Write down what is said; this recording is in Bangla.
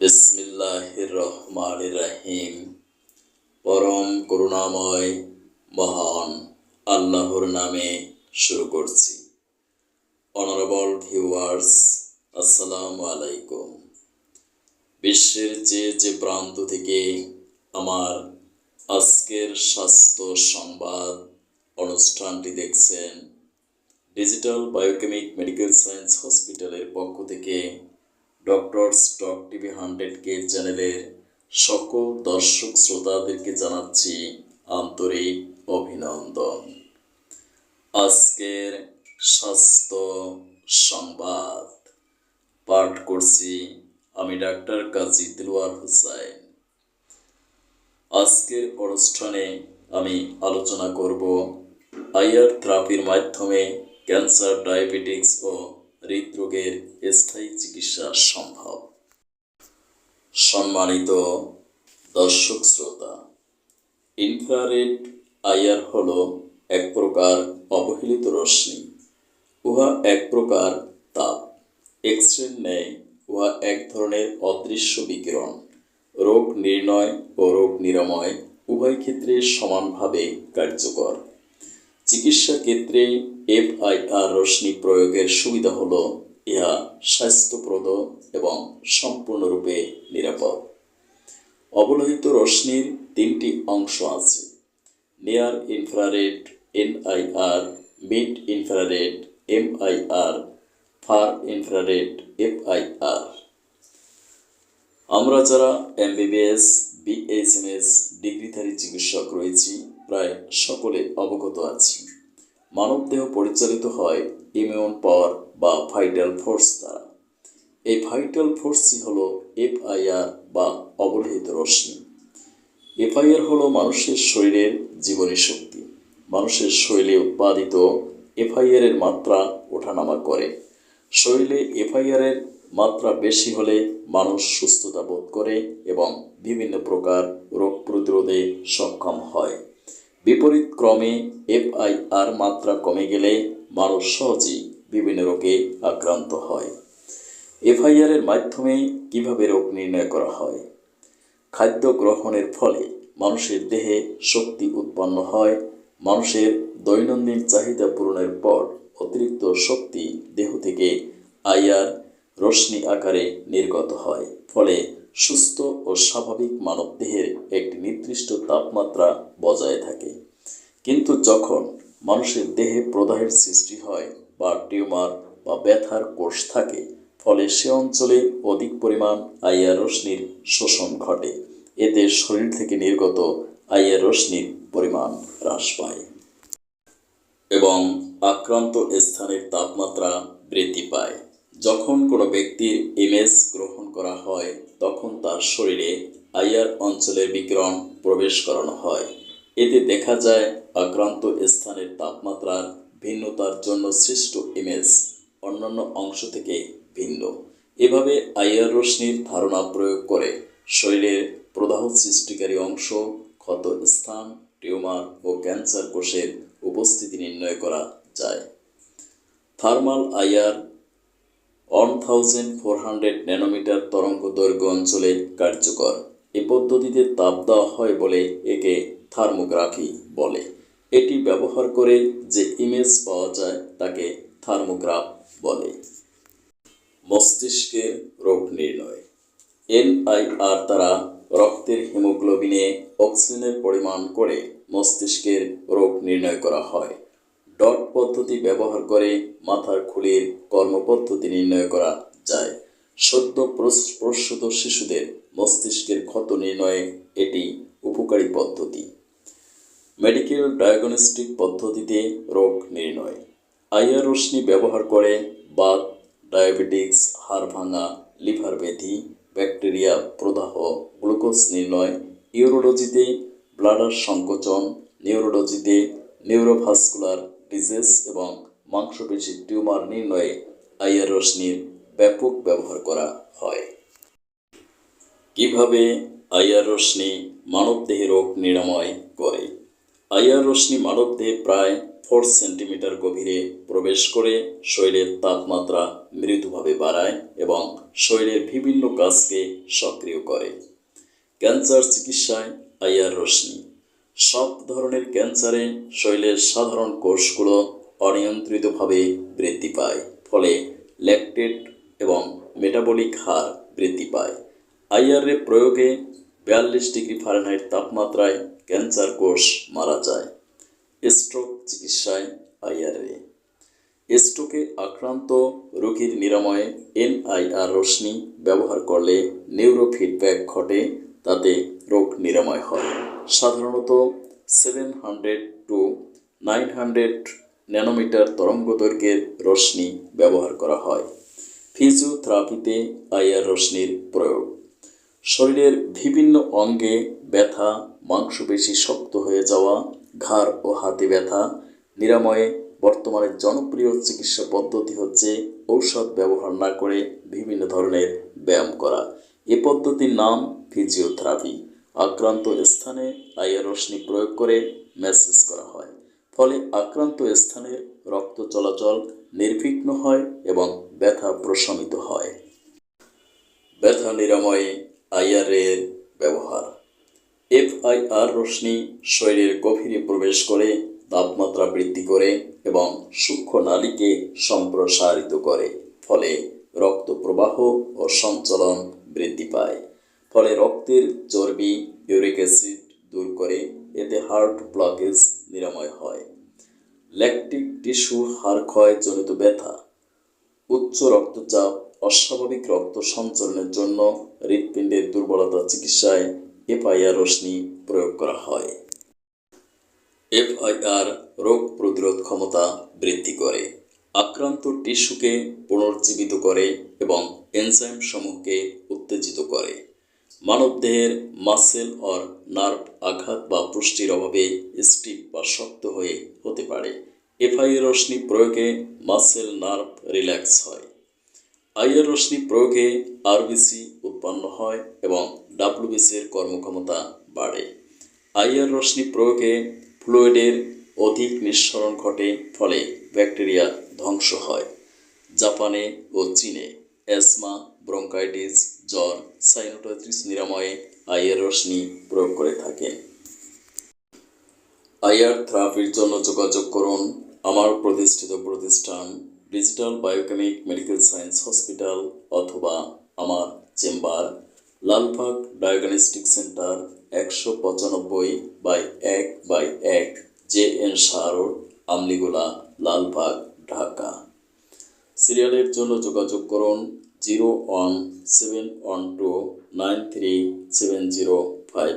বিসমিল্লাহির রহমানির রাহিম পরম করুণাময়, মহান, আল্লাহর নামে শুরু করছি। অনারেবল ভিউয়ার্স আসসালামু আলাইকুম। বিশ্বের যে যে প্রান্ত থেকে আমার আজকের স্বাস্থ্য সংবাদ অনুষ্ঠানটি দেখছেন ডিজিটাল বায়োকেমিক মেডিকেল সায়েন্স হসপিটালের পক্ষ থেকে ডক্টর স্টক টিভি হান্ড্রেড কে চ্যানেলের সকল দর্শক শ্রোতাদেরকে জানাচ্ছি আন্তরিক অভিনন্দন। আজকের স্বাস্থ্য সংবাদ। পাঠ করছি আমি ডাক্তার কাজী দিলওয়ার হুসাইন। আজকের অনুষ্ঠানে আমি আলোচনা করব আইআর থেরাপির মাধ্যমে ক্যান্সার, ডায়াবেটিক্স ও হৃদরোগের স্থায়ী চিকিৎসা সম্ভব। সম্মানিত দর্শক শ্রোতা, ইনফ্রারেড আইআর হল এক প্রকার অবহেলিত রশ্মি, উহা এক প্রকার তাপ। এক্স রে ন্যায় উহা এক ধরনের অদৃশ্য বিকিরণ। রোগ নির্ণয় ও রোগ নিরাময় উভয় ক্ষেত্রে সমানভাবে কার্যকর। চিকিৎসা ক্ষেত্রে এফআইআর রশ্মি প্রয়োগের সুবিধা হল ইহা স্বাস্থ্যপ্রদ এবং সম্পূর্ণরূপে নিরাপদ। অবলোহিত রশ্মির তিনটি অংশ আছে। Near infrared NIR, mid infrared MIR, far infrared FIR. আমরা যারা এমবিবিএস বিএসএমএস ডিগ্রিধারী চিকিৎসক রয়েছি প্রায় সকলে অবগত আছি। মানবদেহ পরিচালিত হয় ইমিউন পাওয়ার বা ভাইটাল ফোর্স দ্বারা। এই ভাইটাল ফোর্সই হলো এফআইআর বা অবলোহিত রশ্মি। এফআইআর হলো মানুষের শরীরের জীবনী শক্তি। মানুষের শরীরে উৎপাদিত এফআইআর এর মাত্রা ওঠানামা করে। শরীরে এফআইআর এর মাত্রা বেশি হলে মানুষ সুস্থতা বোধ করে এবং বিভিন্ন প্রকার রোগ প্রতিরোধে সক্ষম হয়। বিপরীত ক্রমে এফআইআর মাত্রা কমে গেলে মানুষ সহজেই বিভিন্ন রোগে আক্রান্ত হয়। এফআইআর এর মাধ্যমে কীভাবে রোগ নির্ণয় করা হয়? খাদ্য গ্রহণের ফলে মানুষের দেহে শক্তি উৎপন্ন হয়, মানুষের দৈনন্দিন চাহিদা পূরণের পর অতিরিক্ত শক্তি দেহ থেকে আইআর রশ্মি আকারে নির্গত হয়, ফলে সুস্থ ও স্বাভাবিক মানবদেহের একটি নির্দিষ্ট তাপমাত্রা বজায় থাকে। কিন্তু যখন মানুষের দেহে প্রদাহের সৃষ্টি হয় বা টিউমার বা ব্যথার কোষ থাকে, ফলে সে অঞ্চলে অধিক পরিমাণ আইআর রশ্মির শোষণ ঘটে। এতে শরীর থেকে নির্গত আইআর রশ্মির পরিমাণ হ্রাস পায় এবং আক্রান্ত স্থানের তাপমাত্রা বৃদ্ধি পায়। যখন কোনো ব্যক্তির ইমেজ গ্রহণ করা হয়, তখন তার শরীরে আইআর অঞ্চলের বিকিরণ প্রবেশ করানো হয়। এতে দেখা যায় আক্রান্ত স্থানের তাপমাত্রার ভিন্নতার জন্য সৃষ্ট ইমেজ অন্যান্য অংশ থেকে ভিন্ন। এভাবে আইআর রশ্মির ধারণা প্রয়োগ করে শরীরের প্রদাহ সৃষ্টিকারী অংশ, ক্ষত স্থান, টিউমার ও ক্যান্সার কোষের উপস্থিতি নির্ণয় করা যায়। Thermal IR one thousand four hundred nanometer তরঙ্গ দৈর্ঘ্য অঞ্চলে কার্যকর। এ পদ্ধতিতে তাপ দেওয়া হয় বলে একে থার্মোগ্রাফি বলে। এটি ব্যবহার করে যে ইমেজ পাওয়া যায় তাকে থার্মোগ্রাফ বলে। মস্তিষ্কের রোগ নির্ণয়। এনআইআর দ্বারা রক্তের হিমোগ্লোবিনে অক্সিজেনের পরিমাণ করে মস্তিষ্কের রোগ নির্ণয় করা হয়। ডট পদ্ধতি ব্যবহার করে মাথার খুলির কর্মপদ্ধতি নির্ণয় করা যায়। সদ্য প্রস- প্রসূত শিশুদের মস্তিষ্কের ক্ষত নির্ণয়ে এটি উপকারী পদ্ধতি। মেডিকেল ডায়াগনস্টিক পদ্ধতিতে রোগ নির্ণয়। আইআর রশ্মি ব্যবহার করে বাত, ডায়াবেটিক্স, হাড় ভাঙা, লিভার ব্যাধি, ব্যাকটেরিয়া প্রদাহ, গ্লুকোজ নির্ণয়। ইউরোলজিতে ব্লাডার সংকোচন, নিউরোলজিতে নিউরোভাস্কুলার ডিজিজ এবং মাংসপেশির টিউমার নির্ণয়ে আইআর রশ্মির ব্যাপক ব্যবহার করা হয়। কীভাবে আইআর রশ্মি মানবদেহে রোগ নিরাময় করে? আইআর রশ্মি মানবদেহে প্রায় ফোর সেন্টিমিটার গভীরে প্রবেশ করে, শরীরের তাপমাত্রা মৃদুভাবে বাড়ায় এবং শরীরের বিভিন্ন কাজকে সক্রিয় করে। ক্যান্সার চিকিৎসায় আইআর রশ্মি সব ধরনের ক্যান্সারে শরীরের সাধারণ কোষগুলো অনিয়ন্ত্রিতভাবে বৃদ্ধি পায়, ফলে ল্যাকটেট এবং মেটাবলিক হার বৃদ্ধি পায়। আইআরএ প্রয়োগে বিয়াল্লিশ ডিগ্রি ফারেনহাইট তাপমাত্রায় ক্যান্সার কোষ মারা যায় স্ট্রোক চিকিৎসায় আইআরএ স্ট্রোকে আক্রান্ত রোগীর নিরাময়ে এনআইআর রশ্মি ব্যবহার করলে নিউরো ফিডব্যাক ঘটে তাতে রোগ নিরাময় হয়। সাধারণত seven hundred to nine hundred nanometer তরঙ্গ দৈর্ঘ্যের রশ্মি ব্যবহার করা হয়। ফিজিওথেরাপিতে আইআর রশ্মির প্রয়োগ। শরীরের বিভিন্ন অঙ্গে ব্যথা, মাংসপেশি শক্ত হয়ে যাওয়া, ঘাড় ও হাতে ব্যথা, নিরাময়ে বর্তমানে জনপ্রিয় চিকিৎসা পদ্ধতি হচ্ছে ঔষধ ব্যবহার না করে বিভিন্ন ধরনের ব্যায়াম করা। এ পদ্ধতির নাম ফিজিওথেরাপি, আক্রান্ত স্থানে আইয়ার রশ্মি প্রয়োগ করে ম্যাসেজ করা হয়। ফলে আক্রান্ত স্থানে রক্ত চলাচল নির্বিঘ্ন হয় এবং ব্যথা প্রশমিত হয়। ব্যথা নিরাময়ে আইআরএর ব্যবহার। এফআইআর রশ্মি শরীরের গভীরে প্রবেশ করে, তাপমাত্রা বৃদ্ধি করে এবং সূক্ষ্ম নালীকে সম্প্রসারিত করে। ফলে রক্ত প্রবাহ ও সঞ্চালন বৃদ্ধি পায়। ফলে রক্তের চর্বি ইউরিক অ্যাসিড দূর করে এতে হার্ট ব্লকেজ নিরাময় হয়। ল্যাকটিক টিস্যু হাড় ক্ষয়জনিত ব্যথা, উচ্চ রক্তচাপ, অস্বাভাবিক রক্ত সঞ্চালনের জন্য হৃৎপিণ্ডের দুর্বলতা চিকিৎসায় এফআইআর রশ্মি প্রয়োগ করা হয়। এফআইআর রোগ প্রতিরোধ ক্ষমতা বৃদ্ধি করে। আক্রান্ত টিস্যুকে পুনর্জীবিত করে এবং এনজাইম সমূহকে উত্তেজিত করে। মানবদেহের মাসেল অর নার্ভ আঘাত বা পুষ্টির অভাবে স্টিফ বা শক্ত হয়ে হতে পারে। এফআই রশ্মি প্রয়োগে মাসেল নার্ভ রিল্যাক্স হয়। আইআর রশ্মি প্রয়োগে আরবিসি উৎপন্ন হয় এবং ডাব্লিউবিসির কর্মক্ষমতা বাড়ে। আইআর রশ্মি প্রয়োগে ফ্লুইডের অধিক নিঃসরণ ঘটে, ফলে ব্যাকটেরিয়া ধ্বংস হয়। জাপানে ও চীনে অ্যাসমা ব্রঙ্কাইটিস, জ্বর সাইনোটাইটিস নিরাময়ে আইআর রশ্মি প্রয়োগ করে থাকেন। আইআর থেরাপির জন্য যোগাযোগ করুন আমার প্রতিষ্ঠিত প্রতিষ্ঠান, digital biochemic medical science hospital অথবা আমার চেম্বার, লালবাগ ডায়াগনস্টিক সেন্টার একশো পঁচানব্বই বাই এক বাই এক J N Shah road Amligola, Lalbagh, Dhaka. সিরিয়ালের জন্য যোগাযোগ করুন zero one seven one two nine three seven zero five